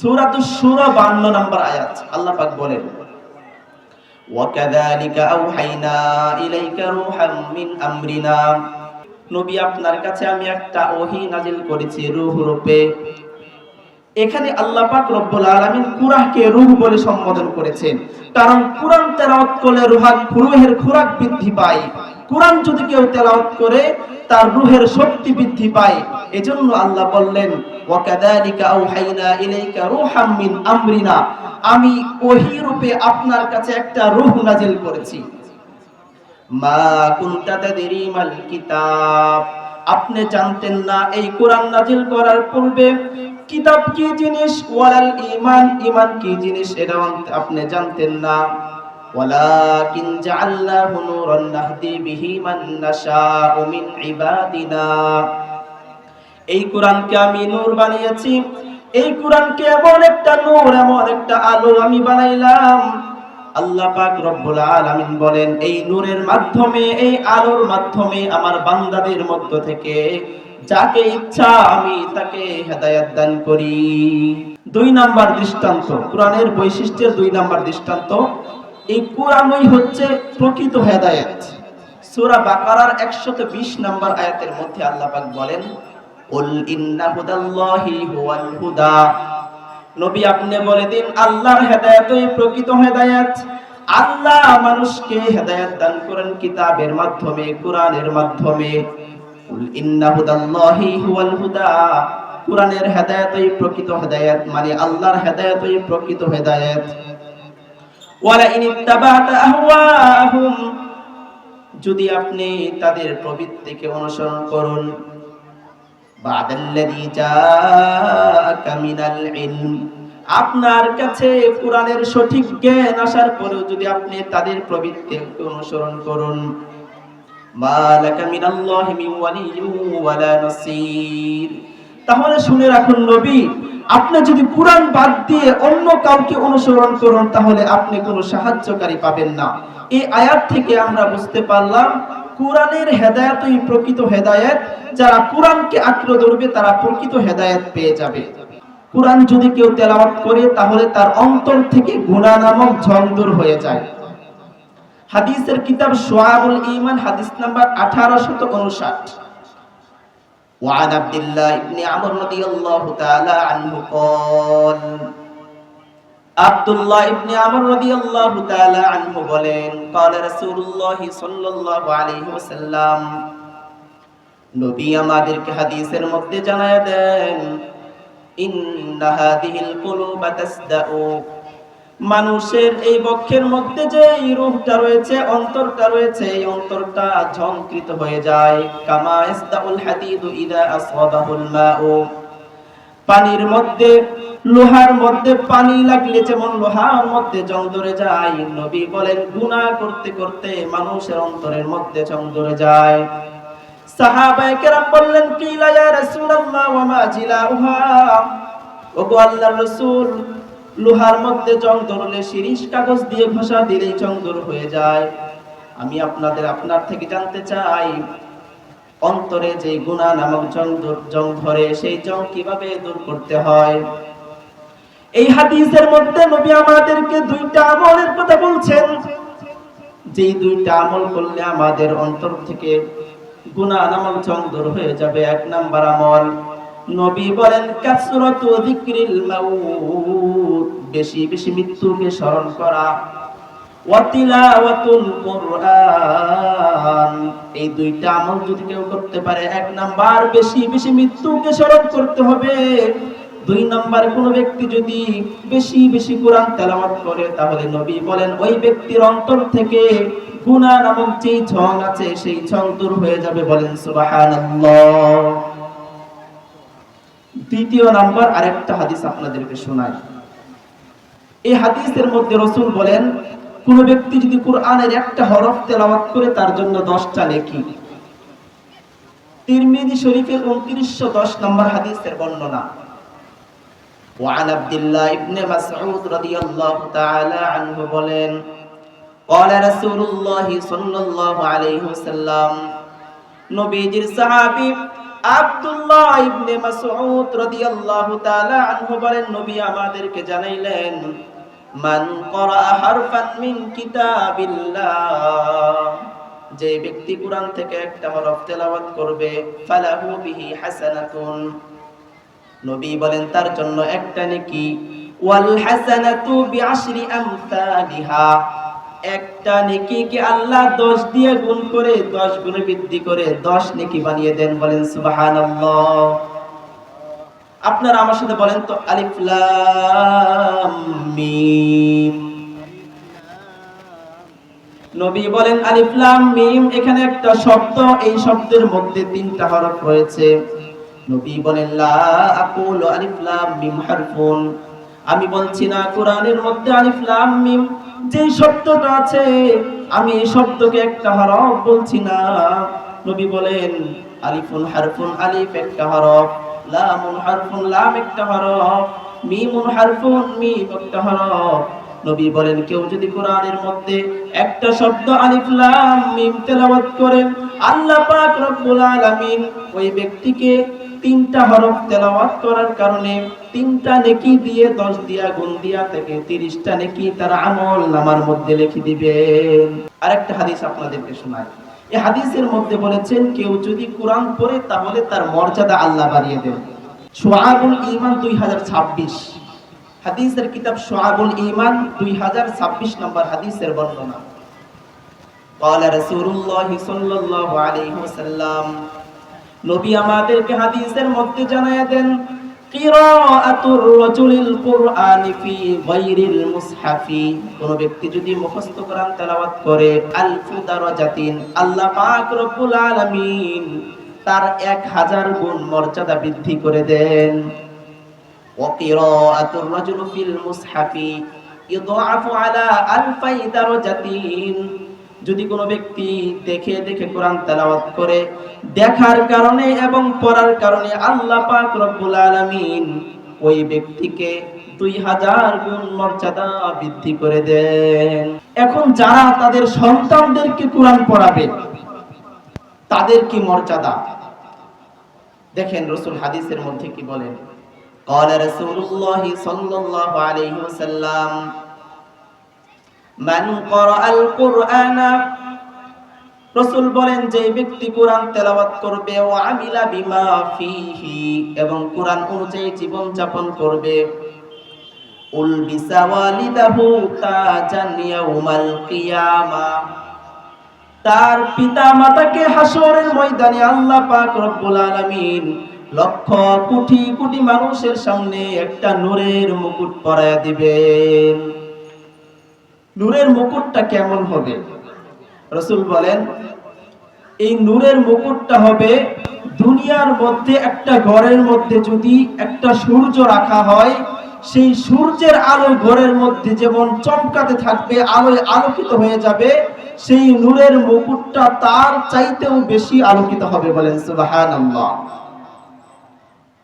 সূরাতুশ শূরা 52 নম্বর আয়াত আল্লাহ পাক বলেন وكذلك أوحينا إليك روحا من أمرنا নবী আপনার কাছে আমি একটা ওহী নাজিল করেছি রূহ রূপে এখানে আল্লাহ পাক রব্বুল আলামিন কুরআনকে রূহ বলে সম্বোধন করেছেন কারণ কুরআন তেলাওয়াত করলে রুহাক রূহের খোরাক বৃদ্ধি পায় কুরআন যদি কেউ তেলাওয়াত করে, তার রূহের শক্তি বৃদ্ধি পায়। এজন্য আল্লাহ বললেন, ওয়াকাদালিকা আউহাইনা ইলাইকা রূহাম মিন আমরিনা। আমি ওহী রূপে আপনার কাছে একটা রূহ নাজিল করেছি। মা কুনতা তাদরি মাল কিতাব। আপনি জানতেন না এই কোরআন নাজিল করার পূর্বে কিতাব কি জিনিস? ওয়ালাল ঈমান ঈমান কি জিনিস? এটা আপনি জানতেন না। ওয়ালাকিন জাআলনাহু নূরান নাহদি বিহি মান নাশাউ মিন ইবাদিনা। এই কোরআনকে আমি নূর বানিয়েছি। এই কোরআনকে এমন একটা নূর, এমন একটা আলো আমি বানাইলাম। আল্লাহ পাক রব্বুল আলামিন বলেন, এই নূরের মাধ্যমে, এই আলোর মাধ্যমে আমার বান্দাদের মধ্য থেকে যাকে ইচ্ছা আমি তাকে হেদায়েত দান করি। দুই নাম্বার দৃষ্টান্ত, কোরআনের বৈশিষ্ট্যের দুই নাম্বার দৃষ্টান্ত এই কোরআনই হচ্ছে প্রকৃত হেদায়েত। সূরা বাকারার 120 নাম্বার আয়াতের মধ্যে আল্লাহ পাক বলেন, উল ইন্না হুদাল্লাহি হুয়াল হুদা। নবী আপনি বলে দিন, আল্লাহর হেদায়েতই প্রকৃত হেদায়েত। আল্লাহ মানুষকে হেদায়েত দান করেন কিতাবের মাধ্যমে, কোরআনের মাধ্যমে। কুল ইন্না হুদাল্লাহি হুয়াল হুদা। কোরআনের হেদায়েতই প্রকৃত হেদায়েত মানে আল্লাহর হেদায়েতই প্রকৃত হেদায়েত। ওয়ালা যদি আপনি তাদের প্রবৃত্তিকে অনুসরণ করুন। আপনার কাছে কোরআনের সঠিক জ্ঞান আসার পরেও যদি আপনি তাদের প্রবৃত্তিকে অনুসরণ করুন। তাহলে শুনে রাখুন নবী আপনি যদি কোরআন বাদ দিয়ে অন্য কাউকে অনুসরণ করুন, তাহলে আপনি কোনো সাহায্যকারী পাবেন না। এই আয়াত থেকে আমরা বুঝতে পারলাম, কোরআনের হেদায়েতই প্রকৃত হেদায়েত। যারা কোরআনকে আঁকড়ে ধরবে, তারা প্রকৃত হেদায়েত পেয়ে যাবে। কোরআন যদি কেউ তেলাওয়াত করে, তাহলে তার অন্তর থেকে গুনাহ নামক ঝং দূর হয়ে যায়। হাদিসের কিতাব সোয়াবুল ঈমান, হাদিস নাম্বার 1859 وعن عبد الله بن عمرو رضي الله تعالى عنه قال আব্দুল্লাহ ইবনে আমর রাদিয়াল্লাহু তাআলা আনহু বলেন قال رسول الله صلى الله عليه وسلم নবী আমাদেরকে হাদিসের মধ্যে জানায়া দেন ইন্না হাদিহিল কুলুবা তাসদাউ মানুষের এই বক্ষের মধ্যে যে রূহটা রয়েছে, অন্তরটা রয়েছে, এই অন্তরটা ঝংকৃত হয়ে যায়। কামা ইসদাউল হাদিদু ইদা আসওয়াবাহুল মাউ পানির মধ্যে, লোহার মধ্যে পানি লাগলে যেমন লোহার মধ্যে জং ধরে যায়, নবী বলেন, গুনাহ করতে করতে মানুষের অন্তরের মধ্যে জং ধরে যায়। সাহাবায়ে কেরাম বললেন, কিলা ইয়া রাসূলুল্লাহ, ওয়া মা জিলাউহা? ওগো আল্লাহর রাসূল লোহার মধ্যে জং ধরলে শিরিশ কাগজ দিয়ে ঘষা দিলেই জং দূর হয়ে যায়। আমি আপনাদের, আপনার থেকে জানতে চাই, অন্তরে যে গুণা নামক জং জং ধরে সেই জং কীভাবে দূর করতে হয়? এই হাদিসের মধ্যে নবী আমাদেরকে দুইটা আমলের কথা বলছেন। যে দুইটা আমল করলে আমাদের অন্তর থেকে গুণা নামক জং দূর হয়ে যাবে। এক নাম্বার আমল নবী বলেন, কাসরাতু যিকরিল মাউত। বেশি বেশি মৃত্যুকে স্মরণ করা। ওয়া তিলাওয়াতুল কুরআন। এই দুইটা আমল যদি কেউ করতে পারে, এক নাম্বার বেশি বেশি মৃত্যুকে স্মরণ করতে হবে। দুই নাম্বার, কোন ব্যক্তি যদি বেশি বেশি কোরআন তেলাওয়াত করে, তাহলে নবী বলেন, ওই ব্যক্তির অন্তর থেকে গুনাহ নামক যেই ঝং আছে, সেই ঝং দূর হয়ে যাবে। বলেন, সুবহানাল্লাহ। দ্বিতীয় নাম্বার আরেকটা হাদিস আপনাদেরকে শোনাই এই হাদিসের মধ্যে রসুল বলেন কোন ব্যক্তি যদি কোরআনের একটা হরফ তেলাওয়াত করে তার জন্য দশটা নেকি তিরমিজি শরীফের উনত্রিশশো দশ নম্বর হাদিসের বর্ণনা وعن عبد الله بن مسعود رضي الله تعالى عنه বলেন قال رسول الله صلى الله عليه وسلم নবীজির সাহাবী আব্দুল্লাহ ইবনে মাসউদ রাদিয়াল্লাহু তাআলা আনহু বলেন, নবী আমাদেরকে জানাইলেন, মান করা হারফান মিন কিতাবিল্লাহ। যে ব্যক্তি কোরআন থেকে একটা হরফ তেলাওয়াত করবে, ফালাহু বিহি হাসানাতুন। নবী বলেন, তার জন্য একটা নেকি, ওয়াল হাসানাতু বিআশরি আমসালিহা। একটা নেকি কি আল্লাহ 10 দিয়ে গুণ করে 10 গুণে বৃদ্ধি করে 10 নেকি বানিয়ে দেন, বলেন সুবহানাল্লাহ। আপনারা আমার সাথে বলেন তো, আলিফ লাম মিম। নবী বলেন আলিফ লাম মিম, এখানে একটা শব্দ, এই শব্দের মধ্যে তিনটা হরফ রয়েছে। নবী বলেন, লা আকুলু আলিফ লাম মিম হারফুন। আমি বলছি না, কোরআনের মধ্যে আলিফলাম মিম যে শব্দটা আছে, আমি এই শব্দকে একটা হরফ বলছি না। নবী বলেন, আলিফুন হারফুন আলিফ একটা হরফ, লামুন হারফুন লাম একটা হরফ, মিমুন হারফুন মিম একটা হরফ। নবী বলেন, কেউ যদি কোরআনের মধ্যে একটা শব্দ আলিফ লাম মিম তেলাওয়াত করেন আল্লাহ পাক রব্বুল আলামিন ওই ব্যক্তিকে তিনটা হরফ তেলাওয়াত করার কারণে তিনটা নেকি দিয়ে দশ দিয়া, গুণ দিয়া থেকে তিরিশটা নেকি তার আমল নামার মধ্যে লিখে দিবেন। আরেকটা হাদিস আপনাদেরকে শোনায় এই হাদিসের মধ্যে বলেছেন, কেউ যদি কোরআন পড়ে তাহলে তার মর্যাদা আল্লাহ বাড়িয়ে দেন। সোয়াবুল ইমান দুই হাজার ছাব্বিশ। হাদিসের কিতাব সোয়াবুল ইমান দুই হাজার ছাব্বিশ নম্বর হাদিসের বর্ণনা। قال رسول الله صلى الله عليه وسلم নবী আমাদেরকে হাদিসের মধ্যে জানায়া দেন কিরাআতুর রাজুলিল কুরআনি ফি গায়রিল মুসহাফি কোন ব্যক্তি যদি মুখস্থ কোরআন তেলাওয়াত করে আলফু দারাজাতিন আল্লাহ পাক রব্বুল আলামিন তার 1000 গুণ মর্যাদা বৃদ্ধি করে দেন ওয়া কিরাআতুর রাজুলি ফিল মুসহাফি ইউদাআফু আলা আলফাই দারাজাতিন যদি কোনো ব্যক্তি দেখে দেখে কোরআন তেলাওয়াত করে দেখার কারণে এবং পড়ার কারণে আল্লাহ পাক রব্বুল আলামিন ওই ব্যক্তিকে দুই হাজার গুণ মর্যাদা বৃদ্ধি করে দেন এখন যারা তাদের সন্তানদেরকে কোরআন পড়াবে তাদের কি মর্যাদা দেখেন রসুল হাদিসের মধ্যে কি বলেন قال رسول الله صلى الله عليه وسلم বলেন, যে ব্যক্তি কোরআন করবে, ও আমিলা বিমা ফিহি, এবং কোরআন অনুযায়ী জীবন যাপন করবে। কিয়ামা। তার পিতা মাতাকে হাসরের ময়দানে আল্লাহ পাক রব্বুল আলামিন লক্ষ কোটি কোটি মানুষের সামনে একটা নূরের মুকুট পরায়া দিবেন। নূরের মুকুটটা কেমন হবে? রসুল বলেন, এই নূরের মুকুটটা হবে দুনিয়ার মধ্যে একটা ঘরের মধ্যে যদি একটা সূর্য রাখা হয়, সেই সূর্যের আলো ঘরের মধ্যে যেমন চমকাতে থাকবে, আলোয় আলোকিত হয়ে যাবে, সেই নূরের মুকুটটা তার চাইতেও বেশি আলোকিত হবে বলেন সুবহানাল্লাহ।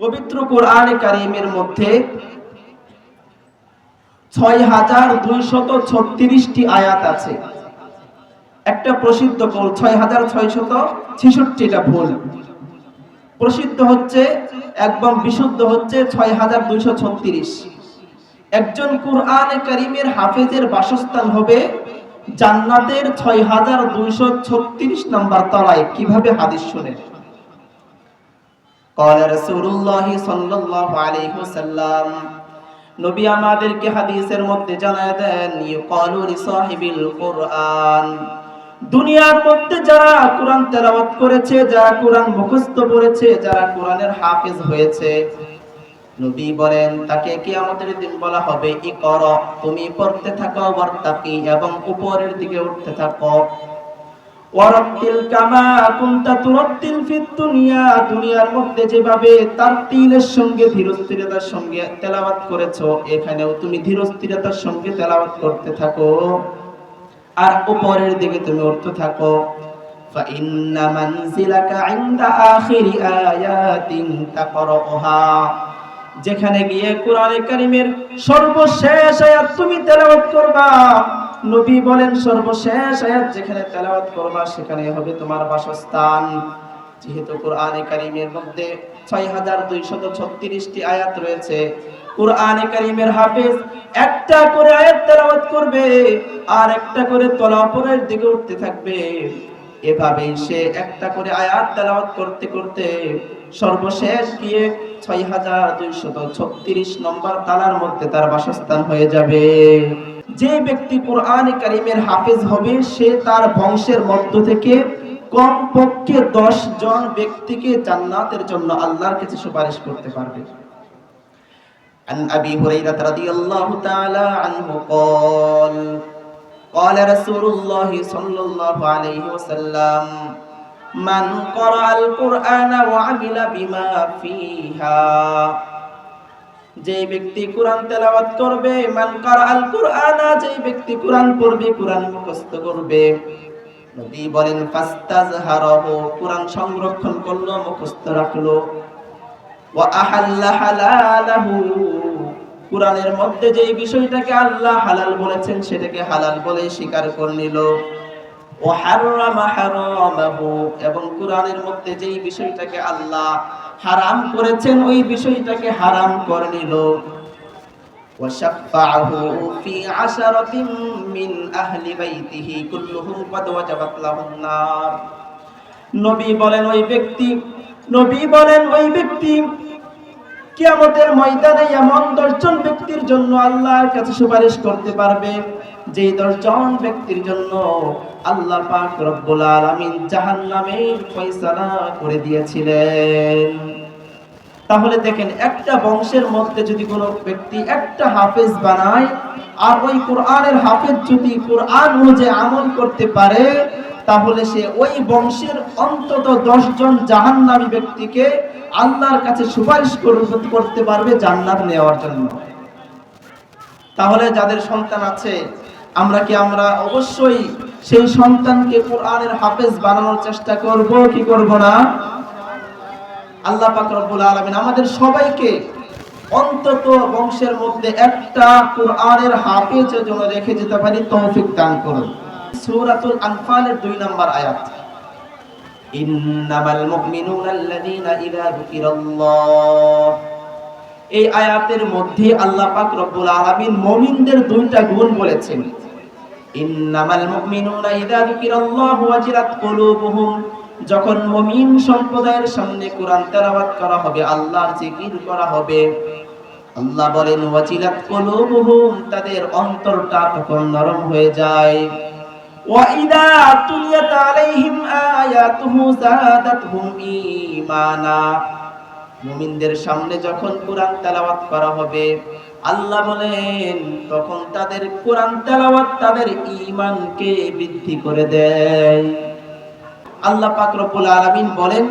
পবিত্র কোরআনে কারিমের মধ্যে ছয় হাজার দুইশত ছত্রিশটি আয়াত আছে একটা প্রসিদ্ধ কল ছয় হাজার ছয়শত ছেষট্টিটা ভুল প্রসিদ্ধ হচ্ছে একদম বিশুদ্ধ হচ্ছে ছয় হাজার দুইশো ছত্রিশ একজন কোরআনে কারিমের হাফেজের বাসস্থান হবে জান্নাতের ছয় হাজার দুইশো ছত্রিশ নম্বর তলায় কিভাবে হাদিস শুনে قال رسول الله صلى الله عليه وسلم নবী আমাদেরকে হাদিসের মধ্যে জানায় দেন, ইউকালু লিসাহিবিল কুরআন। দুনিয়ার মধ্যে যারা কোরআন তেলাওয়াত করেছে, যারা কোরআন মুখস্থ করেছে যারা কোরআনের হাফেজ হয়েছে, নবী বলেন, তাকে কিয়ামতের দিন বলা হবে ই কর তুমি পড়তে থাকো, ওয়ার্তাকি, এবং উপরের দিকে উঠতে থাকো। ওয়ারাত্তিল কামা কুনতা তুরাত্তিল ফিদ দুনিয়া দুনিয়ার মধ্যে যেভাবে তারতিলের সঙ্গে ধীরস্থিরতার সঙ্গে তেলাওয়াত করেছো এখানেও তুমি ধীরস্থিরতার সঙ্গে তেলাওয়াত করতে থাকো আর উপরের দিকে তুমি উঠতে থাকো فإن منزلك عند آخر آيات تقرأها যেখানে গিয়ে কোরআনে কারিমের সর্বশেষ আয়াত তুমি তেলাওয়াত করবা নবী বলেন সর্বশেষ আয়াত যেখানে তেলাওয়াত করবা, সেখানে হবে তোমার বাসস্থান। যেহেতু কোরআনে কারিমের মধ্যে ছয় হাজার দুইশত ছত্রিশটি আয়াত রয়েছে, কোরআনে কারিমের হাফেজ একটা করে আয়াত তেলাওয়াত করবে আর একটা করে তলাপরের দিকে উঠতে থাকবে। এভাবেই সে একটা করে আয়াত তেলাওয়াত করতে করতে সর্বশেষ গিয়ে ছয় হাজার দুইশত ছত্রিশ নম্বর তালার মধ্যে তার বাসস্থান হয়ে যাবে। যে ব্যক্তি কোরআন কারিমের হাফেজ হবে সে তার বংশের মধ্য থেকে কমপক্ষে দশ জন ব্যক্তিকে জান্নাতের জন্য আল্লাহর কাছে সুপারিশ করতে পারবে عن أبي هريرة رضي الله تعالى عنه قال قال رسول الله صلى الله عليه وسلم من قرأ القرآن وعمل بما فيها যে ব্যক্তি কোরআন তেলাওয়াত করবে, মান কারাল কুরআন, যে ব্যক্তি কোরআন পড়বে, কোরআন মুখস্থ করবে। নবী বলেন, ফাস্তাজহারাহু কোরআন সংরক্ষণ করল, মুখস্থ রাখল। ওয়া আহাল্লা হালালাহু কোরআনের মধ্যে যেই বিষয়টাকে আল্লাহ হালাল বলেছেন, সেটাকে হালাল বলে স্বীকার করে নিল। এবং কোরআনের মধ্যে যেই বিষয়টাকে আল্লাহ হারাম করেছেন, ওই বিষয়টাকে হারাম করে নিল। নবী বলেন, ওই ব্যক্তি নবী বলেন, ওই ব্যক্তি কিয়ামতের ময়দানে এমন দশজন ব্যক্তির জন্য আল্লাহর কাছে সুপারিশ করতে পারবে, যেই দশজন ব্যক্তির জন্য আল্লাহ পাক রব্বুল আলামিন জাহান্নামের ফয়সালা করে দিয়েছিলেন। তাহলে দেখেন, একটা বংশের মধ্যে যদি কোনো ব্যক্তি একটা হাফেজ বানায়, আর ওই কোরআনের হাফেজ যদি কোরআন অনুযায়ী আমল করতে পারে তাহলে সে ওই বংশের অন্তত জন জাহান্নামী ব্যক্তিকে আল্লাহর কাছে সুপারিশ করতে পারবে জান্নাত নেওয়ার জন্য। তাহলে যাদের সন্তান আছে, আমরা কি আমরা অবশ্যই সেই সন্তানকে কোরআনের হাফেজ বানানোর চেষ্টা করব, কি করব না? আল্লাহ পাক আলামিন আমাদের সবাইকে অন্তত বংশের মধ্যে একটা কোরআনের হাফেজের জন্য রেখে যেতে পারি, তৌফিক দান করুন। সূরাতুল আনফালের 2 নম্বর আয়াত। ইন্নামাল মুমিনুনা আল্লাযীনা ইযা যুকিরাল্লাহ। এই আয়াতের মধ্যে আল্লাহ পাক রব্বুল আলামিন মুমিনদের দুইটা গুণ বলেছেন। ইন্নামাল মুমিনুনা ইযা যুকিরাল্লাহু ওয়াজিলাত কুলুবুহুম। যখন মুমিন সম্প্রদায়ের সামনে কোরআন তেলাওয়াত করা হবে, আল্লাহর জিকির করা হবে, আল্লাহ বলেন, ওয়াজিলাত কুলুবুহুম, তাদের অন্তরটা তখন নরম হয়ে যায়। ওয়াইদা তুলিয়াত আলাইহিম আয়াতুহু যাদাতহুম ঈমানা। মুমিনদের সামনে যখন কোরআন তেলাওয়াত করা হবে, আল্লাহ বলেন, তখন তাদের কোরআন তেলাওয়াত তাদের ঈমানকে বৃদ্ধি করে দেয়। আল্লাহ পাক রব্বুল আলামিন বলেন,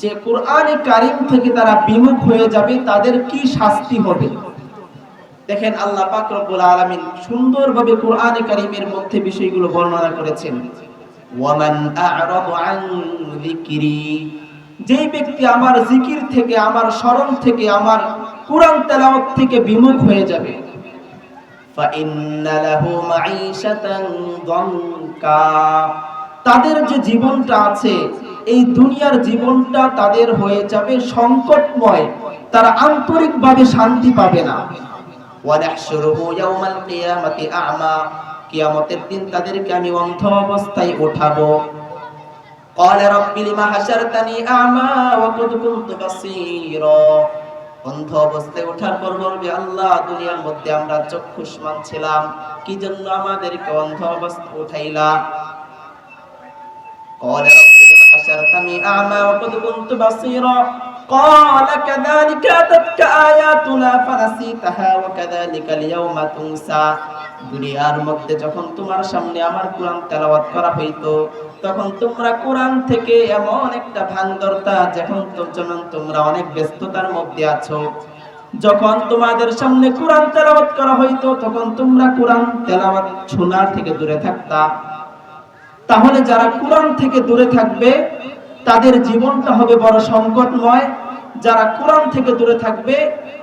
যে কোরআনে কারিম থেকে তারা বিমুখ হয়ে যাবে, তাদের কি শাস্তি হবে? দেখেন আল্লাহ পাক রব্বুল আলামিন সুন্দরভাবে কোরআনে কারীমের মধ্যে বিষয়গুলো বর্ণনা করেছেন। ওয়ামান আ'রাদু আন যিকরি যে ব্যক্তি আমার জিকির থেকে, আমার স্মরণ থেকে, আমার কোরআন তেলাওয়াত থেকে বিমুখ হয়ে যাবে। তাদের যে জীবনটা আছে, এই দুনিয়ার জীবনটা তাদের হয়ে যাবে সংকটময়। তারা আন্তরিকভাবে শান্তি পাবে না। ওয়ানাহশুরুহু ইয়াওমাল কিয়ামাতি আ'মা কিয়ামতের দিন তাদেরকে আমি অন্ধ অবস্থায় উঠাবো قال رب لما حشرتني أعمى وقد كنت بصيرا অন্ধ অবস্থায় ওঠার পর বলবে আল্লাহ দুনিয়ার মধ্যে আমরা চক্ষুষ্মান ছিলাম কি জন্য আমাদেরকে অন্ধ অবস্থা উঠাইলা قال رب لما حشرتني أعمى وقد كنت بصيرا قال كذلك أتتك آياتنا فنسيتها وكذلك اليوم تنسى দুনিয়ার মধ্যে যখন তোমার সামনে আমার কোরআন তেলাওয়াত করা হইতো তখন তোমরা কোরআন থেকে এমন একটা ভান ধরতা যখন তো- যেমন তোমরা অনেক ব্যস্ততার মধ্যে আছো যখন তোমাদের সামনে কোরআন তেলাওয়াত করা হইতো তখন তোমরা কোরআন তেলাওয়াত শোনার থেকে দূরে থাকতা তাহলে যারা কোরআন থেকে দূরে থাকবে তাদের জীবনটা হবে বড় সংকটময় যারা কোরআন থেকে দূরে থাকবে,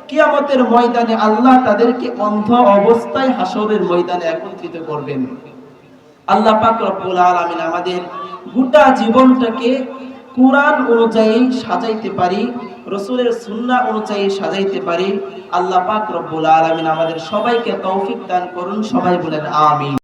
কিয়ামতের ময়দানে আল্লাহ তাদেরকে অন্ধ অবস্থায় হাসরের ময়দানে একত্রিত করবেন। আল্লাহ পাক রব্বুল আলামিন আমাদের গোটা জীবনটাকে কোরআন অনুযায়ী সাজাইতে পারি, রসুলের সুন্না অনুযায়ী সাজাইতে পারি। আল্লাহ পাক রব্বুল আলামিন আমাদের সবাইকে তৌফিক দান করুন, সবাই বলেন আমিন।